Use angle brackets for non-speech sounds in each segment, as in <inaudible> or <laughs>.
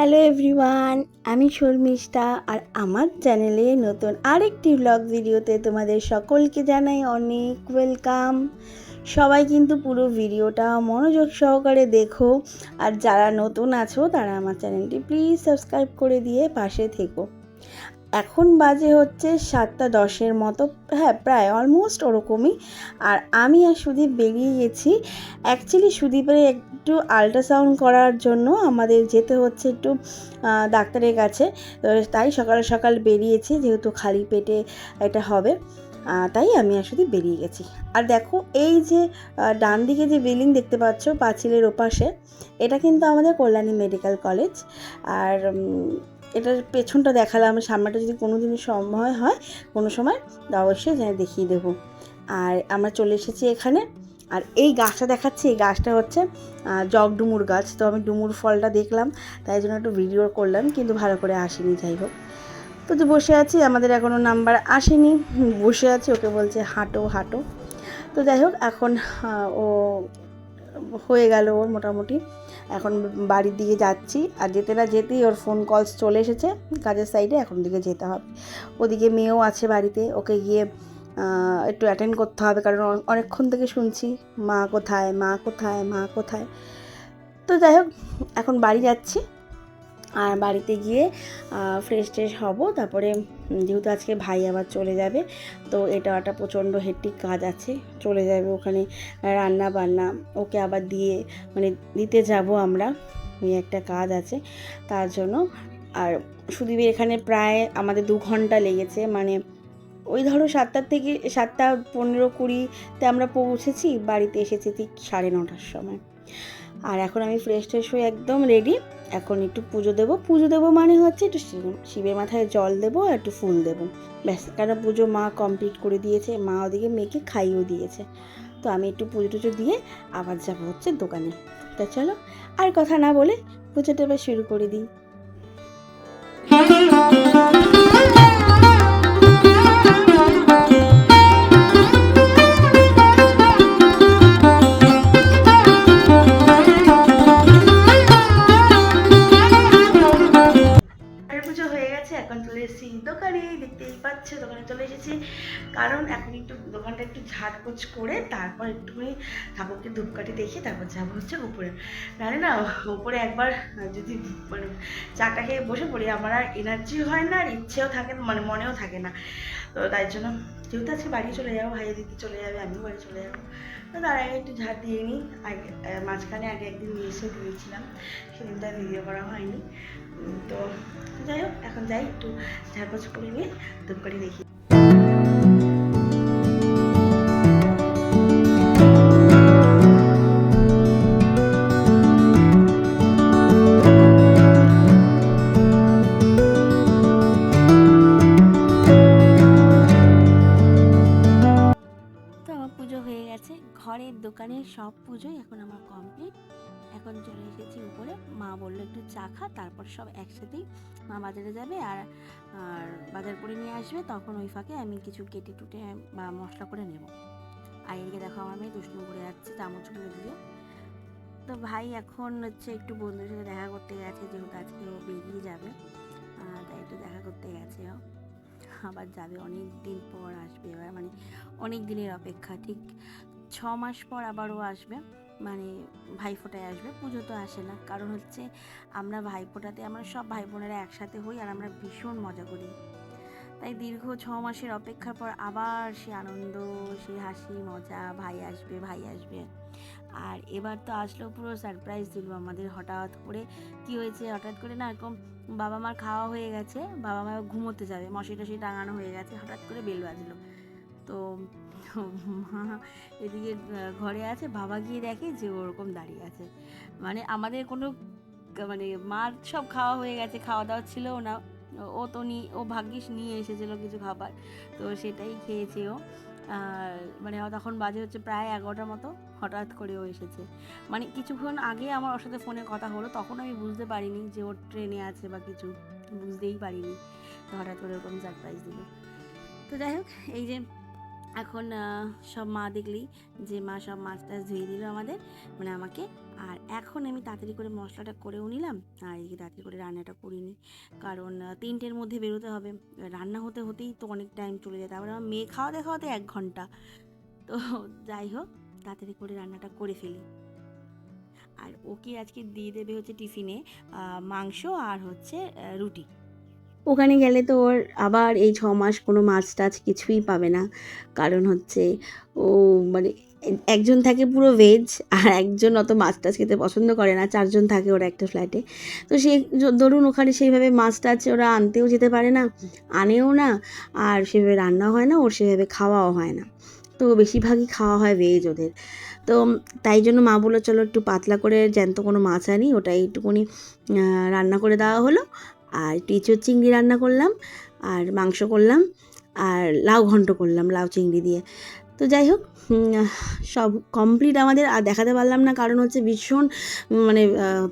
Hello everyone, আমি শর্মিষ্ঠা আর আমার চ্যানেলে নতুন আরেকটি ব্লগ ভিডিওতে তোমাদের সকলকে জানাই অনেক ওয়েলকাম সবাই কিন্তু পুরো ভিডিওটা মনোযোগ সহকারে দেখো আর যারা নতুন আছো তারা আমার চ্যানেলটি প্লিজ সাবস্ক্রাইব করে দিয়ে পাশে থেকো। এখন বাজে হচ্ছে সাতটা দশের মতো। হ্যাঁ প্রায় অলমোস্ট ওরকমই। আর আমি আর সুদীপ বেরিয়ে গেছি। অ্যাকচুয়ালি সুদীপের একটু আল্ট্রাসাউন্ড করার জন্য আমাদের যেতে হচ্ছে একটু ডাক্তারের কাছে। তাই সকাল সকাল বেরিয়েছি, যেহেতু খালি পেটে এটা হবে। তাই আমি আর সুদীপ বেরিয়ে গেছি। আর দেখো, এই যে ডান দিকে যে বিল্ডিং দেখতে পাচ্ছ, পাঁচিলের ওপাশে, এটা কিন্তু আমাদের কল্যাণী মেডিকেল কলেজ। আর এটার পেছনটা দেখালাম, সামনেটা যদি কোনো দিন সময় হয়, কোনো সময় অবশ্যই যেন দেখিয়ে দেবো। আর আমরা চলে এসেছি এখানে, আর এই গাছটা দেখাচ্ছি, এই গাছটা হচ্ছে জগ ডুমুর গাছ। তো আমি ডুমুর ফলটা দেখলাম, তাই জন্য একটু ভিডিও করলাম, কিন্তু ভালো করে আসেনি, যাই হোক। তো তো বসে আছি, আমাদের এখনও নাম্বার আসেনি, বসে আছি, ওকে বলছে হাঁটো হাঁটো। তো যাই হোক, এখন ও হয়ে গেল ওর মোটামুটি। এখন বাড়ির দিকে যাচ্ছি। আর যেতে না যেতেই ওর ফোন কলস চলে এসেছে। কাজের সাইডে এখন দিকে যেতে হবে। ওদিকে মেয়েও আছে বাড়িতে। ওকে গিয়ে একটু অ্যাটেন্ড করতে হবে। কারণ অনেকক্ষণ থেকে শুনছি, মা কোথায় মা কোথায় মা কোথায়। তো যাই হোক, এখন বাড়ি যাচ্ছি। আর বাড়িতে গিয়ে ফ্রেশ ট্রেশ হব। তারপরে যেহেতু আজকে ভাই আবার চলে যাবে, তো এটা একটা প্রচণ্ড হেট্টিক কাজ আছে। চলে যাবে ওখানে রান্না বান্না, ওকে আবার দিয়ে মানে দিতে যাব আমরা। একটা কাজ আছে, তার জন্য। আর সুদীপের এখানে প্রায় আমাদের দু ঘণ্টা লেগেছে মানে ওই ধরো সাতটার থেকে, সাতটা পনেরো কুড়িতে আমরা পৌঁছেছি, বাড়িতে এসেছি ঠিক সাড়ে নটার সময়। আর এখন আমি ফ্রেশ ট্রেশ হয়ে একদম রেডি এখন একটু পুজো দেবো। পুজো দেবো মানে হচ্ছে একটু শিব- শিবের মাথায় জল দেবো আর একটু ফুল দেবো। ব্যাস কারণ পুজো মা কমপ্লিট করে দিয়েছে, মা ওদিকে মেয়েকে খাইয়েও দিয়েছে। তো আমি একটু পুজো টুজো দিয়ে আবার যাব হচ্ছে দোকানে। তা চলো, আর কথা না বলে পুজোটা এবার শুরু করে দিই। করে তারপর একটুখানি ঠাকুরকে ধূপকাঠি দেখে তারপর যাব হচ্ছে উপরে। জানি না, উপরে একবার যদি মানে চাটা খেয়ে বসে পড়ি, আমার আর এনার্জি হয় না আর ইচ্ছেও থাকে মানে মনেও থাকে না। তো তাই জন্য যেহেতু আজকে বাড়ি চলে যাব ভাইয়ের দিদি চলে যাবে, আমিও বাড়ি চলে যাব। তো তার আগে একটু ঝাড় দিয়ে নিই। আগে মাঝখানে আগে একদিন নিয়ে এসে দিয়েছিলাম, সেদিন আর ভিডিও করা হয়নি। তো যাই হোক, এখন যাই, একটু ঝাড়পোছ করে নিয়ে ধূপকাঠি দেখি কমপ্লিট এখন চলে এসেছি উপরে। মা বলল, একটু চা খা, তারপর সব একসাথেই মা বাজারে যাবে আর আর বাজার করে নিয়ে আসবে। তখন ওই ফাঁকে আমি কিছু কেটে টুটে বা মশলা করে নেব। আর এদিকে দেখো, আমার মেয়ে দুষ্টুমি করে যাচ্ছে চামচ চামচগুলো দিয়ে। তো ভাই, এখন হচ্ছে একটু বন্ধুর সাথে দেখা করতে গেছে, যেহেতু আজকে ও বেরিয়ে যাবে। তাই একটু দেখা করতে গেছে আবার যাবে অনেক দিন পর আসবে, এবার মানে অনেক দিনের অপেক্ষা। ঠিক ছ মাস পর আবারও আসবে। মানে ভাইফোঁটায় আসবে, পুজো তো আসে না। কারণ হচ্ছে আমরা ভাইফোঁটাতে, আমরা সব ভাই বোনেরা একসাথে হই আর আমরা ভীষণ মজা করি। তাই দীর্ঘ ছ মাসের অপেক্ষার পর আবার সে আনন্দ সে হাসি, মজা, ভাই আসবে ভাই আসবে। আর এবার তো আসলেও পুরো সারপ্রাইজ দিল আমাদের হঠাৎ করে। কি হয়েছে? হঠাৎ করে না এরকম বাবা মার খাওয়া হয়ে গেছে বাবা মা ঘুমোতে যাবে মশি টসি টাঙানো হয়ে গেছে, হঠাৎ করে বেল বাজলো। তো মা এদিকে ঘরে আছে, বাবা গিয়ে দেখে যে ওরকম দাঁড়িয়ে আছে। মানে আমাদের কোনো মানে মার সব খাওয়া হয়ে গেছে খাওয়া দাওয়া ছিল না। ও- তো নি, ও ভাগ্যিস নিয়ে এসেছিল কিছু খাবার, তো সেটাই খেয়েছে ও। আর মানে তখন বাজে হচ্ছে প্রায় এগারোটার মতো, হঠাৎ করে ও এসেছে। মানে কিছুক্ষণ আগে আমার ওর সাথে ফোনে কথা হলো, তখন আমি বুঝতে পারিনি যে ওর ট্রেনে আছে বা কিছু, বুঝতেই পারিনি। তো হঠাৎ করে ওরকম সারপ্রাইজ দিল। তো যাই হোক, এই যে এখন সব মা দেখলেই যে মা সব মাছ টাছ ধুয়ে দিল আমাদের মানে আমাকে। আর এখন আমি তাড়াতাড়ি করে মশলাটা করেও নিলাম, আর এদিকে তাড়াতাড়ি করে রান্নাটা করিনি কারণ তিনটের মধ্যে বেরোতে হবে। রান্না হতে হতেই তো অনেক টাইম চলে যায়। তারপরে আমার মেয়ে খাওয়া খাওয়াতে খাওয়াতে এক ঘণ্টা। তো যাই হোক, তাড়াতাড়ি করে রান্নাটা করে ফেলি। আর ওকে আজকে দিয়ে দেবে হচ্ছে টিফিনে মাংস আর হচ্ছে রুটি। ওখানে গেলে তো ওর আবার এই ছ মাস কোনো মাছ টাছ কিছুই পাবে না। কারণ হচ্ছে ও মানে একজন থাকে পুরো ভেজ আর একজন অত মাছ টাছ খেতে পছন্দ করে না, চারজন থাকে ওরা একটা ফ্ল্যাটে তো সে ধরুন ওখানে সেইভাবে মাছ টাছ ওরা আনতেও যেতে পারে না, আনেও না, আর সেভাবে রান্না হয় না, ওর সেভাবে খাওয়াও হয় না। তো বেশিরভাগই খাওয়া হয় ভেজ ওদের। তো তাই জন্য মা বলল, চলো একটু পাতলা করে জ্যান্ত কোনো মাছ আনি। ওটাই একটুখানি রান্না করে দেওয়া হলো। আর ইঁচড় চিংড়ি রান্না করলাম, আর মাংস করলাম, আর লাউ ঘন্ট করলাম, লাউ চিংড়ি দিয়ে। তো যাই হোক সব কমপ্লিট আমাদের আর দেখাতে পারলাম না। কারণ হচ্ছে ভীষণ মানে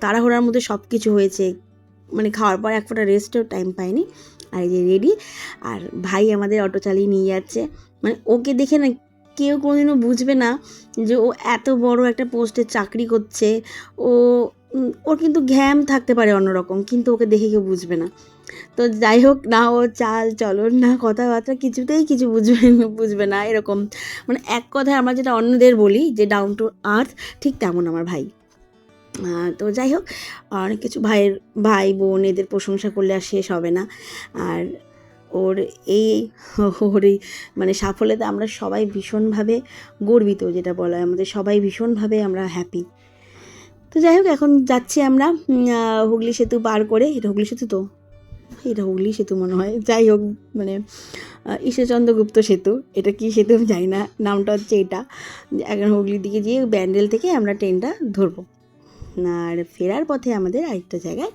তাড়াহুড়ার মধ্যে সব কিছু হয়েছে। মানে খাওয়ার পর এক ফোঁটা রেস্টেও টাইম পাইনি। আর এই যে রেডি আর ভাই আমাদের অটো চালিয়ে নিয়ে যাচ্ছে। মানে ওকে দেখে না কেউ কোনোদিনও বুঝবে না যে ও এত বড় একটা পোস্টে চাকরি করছে। ও ওর কিন্তু ঘ্যাম থাকতে পারে অন্যরকম, কিন্তু ওকে দেখে কেউ বুঝবে না। তো যাই হোক, না ও চাল, চলন, না কথাবার্তা, কিছুতেই কিছু বুঝবে বুঝবে না এরকম। মানে এক কথায় আমরা যেটা অন্যদের বলি, যে ডাউন টু আর্থ ঠিক তেমন আমার ভাই। তো যাই হোক অনেক কিছু ভাইয়ের ভাই, বোন এদের প্রশংসা করলে আর শেষ হবে না। আর ওর এই ওর এই মানে সাফল্যতে আমরা সবাই ভীষণভাবে গর্বিত, যেটা বলা হয়। আমাদের সবাই ভীষণভাবে আমরা হ্যাপি তো যাই হোক এখন যাচ্ছি আমরা হুগলি সেতু পার করে। এটা হুগলি সেতু তো? এটা হুগলি সেতু মনে হয়। যাই হোক মানে আহ, ঈশ্বরচন্দ্র গুপ্ত সেতু। এটা কি সেতু আমি জানি না। নামটা হচ্ছে এটা। এখন হুগলির দিকে গিয়ে ব্যান্ডেল থেকে আমরা ট্রেনটা ধরবো। আর ফেরার পথে আমাদের আরেকটা জায়গায়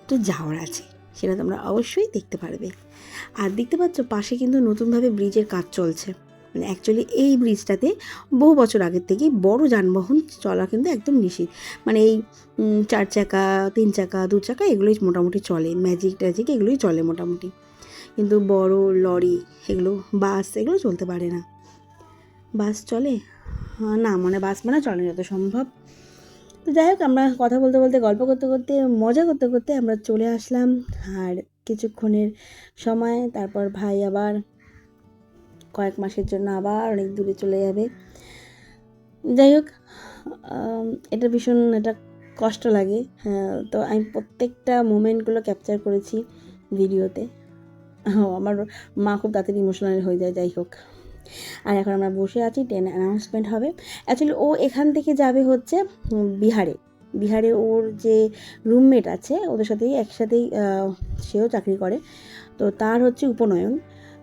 একটু যাওয়ার আছে। সেটা তোমরা অবশ্যই দেখতে পারবে। আর দেখতে পাচ্ছ পাশে কিন্তু নতুনভাবে ব্রিজের কাজ চলছে। মানে অ্যাকচুয়ালি এই ব্রিজটাতে বহু বছর আগের থেকে বড় যানবাহন চলা কিন্তু একদম নিষিদ্ধ। মানে এই চার চাকা, তিন চাকা, দু চাকা এগুলোই মোটামুটি চলে। ম্যাজিক ট্যাজিক এগুলোই চলে মোটামুটি। কিন্তু বড় লরি এগুলো বাস এগুলো চলতে পারে না। বাস চলে? না মানে বাস মানে চলে যত সম্ভব। তো যাই হোক, আমরা কথা বলতে বলতে, গল্প করতে করতে, মজা করতে করতে আমরা চলে আসলাম। আর কিছুক্ষণের সময়, তারপর ভাই আবার কয়েক মাসের জন্য আবার অনেক দূরে চলে যাবে। যাই হোক এটা ভীষণ এটা কষ্ট লাগে। হ্যাঁ, তো আমি প্রত্যেকটা মুমেন্টগুলো ক্যাপচার করেছি ভিডিওতে। আমার মা খুব তাড়াতাড়ি ইমোশনাল হয়ে যায় যাই হোক। আর এখন আমরা বসে আছি ট্রেন অ্যানাউন্সমেন্ট হবে। অ্যাকচুয়ালি ও এখান থেকে যাবে হচ্ছে বিহারে। বিহারে ওর যে রুমমেট আছে ওদের সাথেই একসাথেই সেও চাকরি করে। তো তার হচ্ছে উপনয়ন।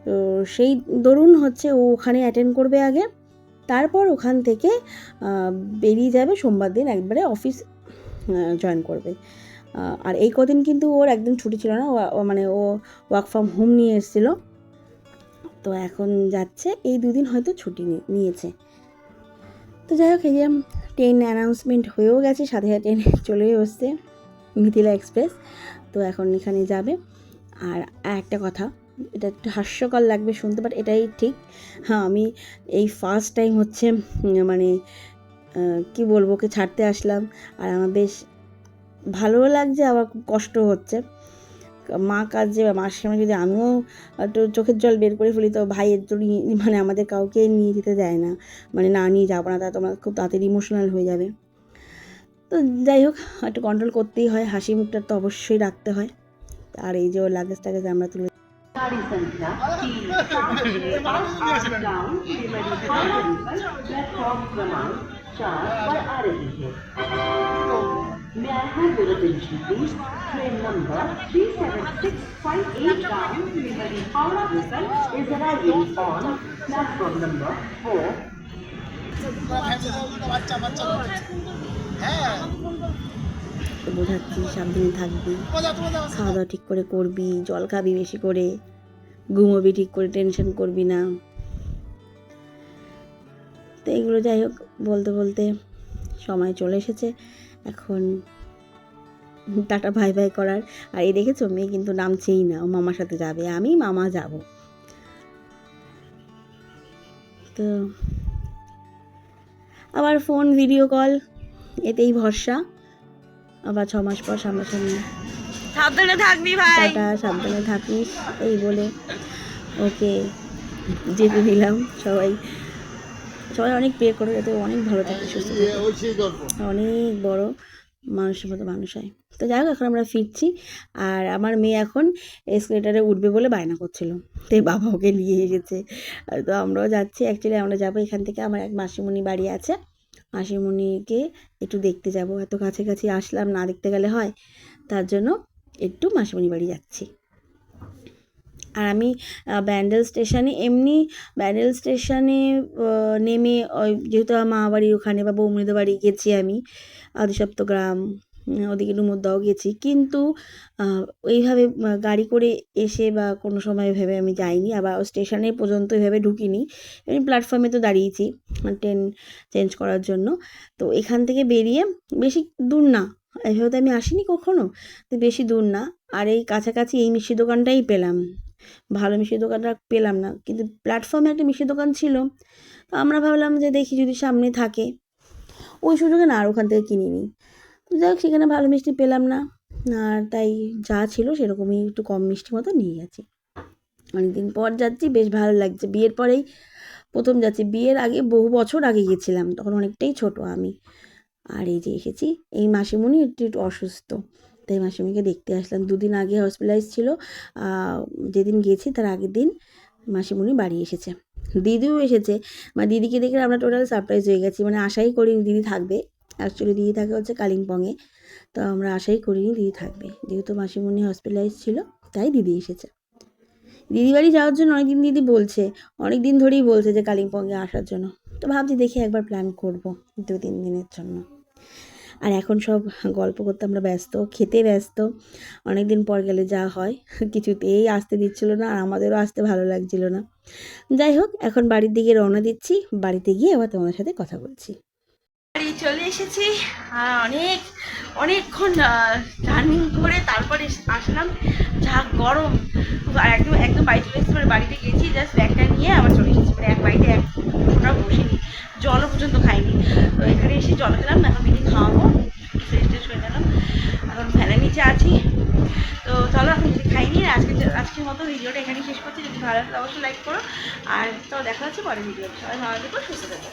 তো সেই দরুন হচ্ছে ও ওখানে অ্যাটেন্ড করবে আগে। তারপর ওখান থেকে বেরিয়ে যাবে সোমবার দিন একবারে অফিস জয়েন করবে। আর এই কদিন কিন্তু ওর একদম ছুটি ছিল না। মানে ও ওয়ার্ক ফ্রম হোম নিয়ে এসেছিল। তো এখন যাচ্ছে, এই দুদিন হয়তো ছুটি নিয়েছে। তো যাই হোক, এই যে ট্রেন অ্যানাউন্সমেন্ট হয়েও গেছে, সাথে সাথে ট্রেন <laughs> চলেও এসছে, মিথিলা এক্সপ্রেস তো এখন এখানে যাবে। আর একটা কথা এটা একটু হাস্যকর লাগবে শুনতে বাট এটাই ঠিক। হ্যাঁ আমি এই ফার্স্ট টাইম হচ্ছে মানে কি বলব, ওকে ছাড়তে আসলাম। আর আমার বেশ ভালোও লাগছে, আবার খুব কষ্ট হচ্ছে। মা কাজে বা মার সামনে যদি আমিও একটু চোখের জল বের করে ফেলি, তো ভাইয়ের জন্য মানে আমাদের কাউকে নিয়ে যেতে দেয় না। মানে না, নিয়ে যাব না। তা তোমরা খুব তাড়াতাড়ি ইমোশনাল হয়ে যাবে। তো যাই হোক, একটু কন্ট্রোল করতেই হয়। হাসি মুখটা তো অবশ্যই রাখতে হয়। আর এই যে ওর লাগেজ টাগেজ আমরা তুলে गाड़ी संख्या तीन सात छः आठ आठ डाउन श्रीमती हावड़ा प्लेटफॉर्म क्रमांक चार पर आ रही है May I have your attention please? Train number 37658 down Shrimati Howrah Local is arriving on platform number 4. তো বোঝাচ্ছি সাবধানে থাকবি খাওয়া দাওয়া ঠিক করে করবি জল খাবি বেশি করে ঘুমোবি ঠিক করে টেনশন করবি না। তো এগুলো যাই হোক, বলতে বলতে সময় চলে এসেছে। এখন টাটা ভাই ভাই করার। আর এই দেখেছ, মেয়ে কিন্তু নামছেই না, ও মামার সাথে যাবে, আমি মামা যাব। তো আবার ফোন ভিডিও কল এতেই ভরসা। আবার ছ মাস পর সামনাসামনি সাবধানে থাকবি ভাই। টাটা, সাবধানে থাকিস, এই বলে ওকে যেতে দিলাম সবাই। সবাই অনেক প্রে করে যাতে অনেক ভালো থাকে, সুস্থ থাকে। অনেক বড় মানুষের মতো মানুষ হয়। তো যাই হোক, এখন আমরা ফিরছি আর আমার মেয়ে এখন এসকেলেটারে উঠবে বলে বায়না করছিল। তো বাবা ওকে নিয়ে এসেছে। তো আমরাও যাচ্ছি। অ্যাকচুয়ালি আমরা যাব এখান থেকে। আমার এক মাসিমণি বাড়ি আছে। মাসিমণিকে একটু দেখতে যাব। এত কাছাকাছি আসলাম না দেখতে গেলে হয়। তার জন্য একটু মাসিমণি বাড়ি যাচ্ছি। আর আমি ব্যান্ডেল স্টেশনে এমনি ব্যান্ডেল স্টেশনে নেমে ওই যেহেতু আমার মা বাড়ির ওখানে বা বৌমনিদের বাড়ি গেছি আমি আদিসপ্ত গ্রাম ওদিকে ডুমুরদাও গেছি। কিন্তু আহ, ওইভাবে গাড়ি করে এসে বা কোনো সময় ভেবে আমি যাইনি আবার স্টেশনে পর্যন্ত এভাবে ঢুকিনি। এমনি প্ল্যাটফর্মে তো দাঁড়িয়েছি ট্রেন চেঞ্জ করার জন্য। তো এখান থেকে বেরিয়ে বেশি দূর না এভাবে তো আমি আসিনি কখনো? তো বেশি দূর না। আর এই কাছাকাছি এই মিষ্টি দোকানটাই পেলাম। ভালো মিষ্টির দোকানটা পেলাম না। কিন্তু প্ল্যাটফর্মে একটা মিষ্টির দোকান ছিল। তো আমরা ভাবলাম যে দেখি যদি সামনে থাকে। ওই সুযোগে না আর ওখান থেকে কিনে নিই তো যাই হোক, সেখানে ভালো মিষ্টি পেলাম না। আর তাই যা ছিল সেরকমই একটু কম মিষ্টি মতো নিয়ে গেছি। অনেকদিন পর যাচ্ছি, বেশ ভালো লাগছে। বিয়ের পরেই প্রথম যাচ্ছি। বিয়ের আগে বহু বছর আগে গেছিলাম তখন অনেকটাই ছোট আমি। আর এই যে এসেছি, এই মাসিমণি একটু একটু অসুস্থ। তাই মাসিমণিকে দেখতে আসলাম। দুদিন আগে হসপিটালাইজ ছিল। যেদিন গেছি তার আগের দিন মাসিমণি বাড়ি এসেছে। দিদিও এসেছে। মানে দিদিকে দেখে আমরা টোটাল সারপ্রাইজ হয়ে গেছি। মানে আশাই করিনি দিদি থাকবে। অ্যাকচুয়ালি দিদি থাকে হচ্ছে কালিম্পংয়ে। তো আমরা আশাই করিনি দিদি থাকবে। যেহেতু মাসিমণি হসপিটালাইজ ছিল, তাই দিদি এসেছে। দিদি বাড়ি যাওয়ার জন্য অনেকদিন দিদি বলছে। অনেক দিন ধরেই বলছে যে কালিম্পংয়ে আসার জন্য। তো ভাবছি দেখি একবার প্ল্যান করব দু তিন দিনের জন্য। আর এখন সব গল্প করতে আমরা ব্যস্ত, খেতে ব্যস্ত। অনেক দিন পর গেলে যা হয়, কিছুতেই আসতে দিচ্ছিল না আর আমাদেরও আসতে ভালো লাগছিল না। যাই হোক, এখন বাড়ির দিকে রওনা দিচ্ছি, বাড়িতে গিয়ে আবার তোমাদের সাথে কথা বলছি। বাড়ি চলে এসেছি, আর অনেক, অনেকক্ষণ রানিং করে তারপরে আসলাম। যা গরম একদম একদম বাড়ি চলে এসেছি মানে বাড়িতে গেছি জাস্ট ব্যাগটা নিয়ে আবার চলে এসেছি। মানে এক বাড়িতে এক বসিনি। জলও পর্যন্ত খাইনি। তো এখানে এসে জল দিলাম এখন বিনি খাওয়াবো। ফ্রেশ হয়ে গেলাম এখন ফ্যানের নিচে আছি। তো চলো, এখন কিছু খাইনি। আজকে আজকের মতো ভিডিওটা এখানেই শেষ করছি। যদি ভালো লাগে অবশ্যই লাইক করো। আর তো দেখা হচ্ছে পরের ভিডিও সবাই ভালো থেকো, সুস্থ থেকো।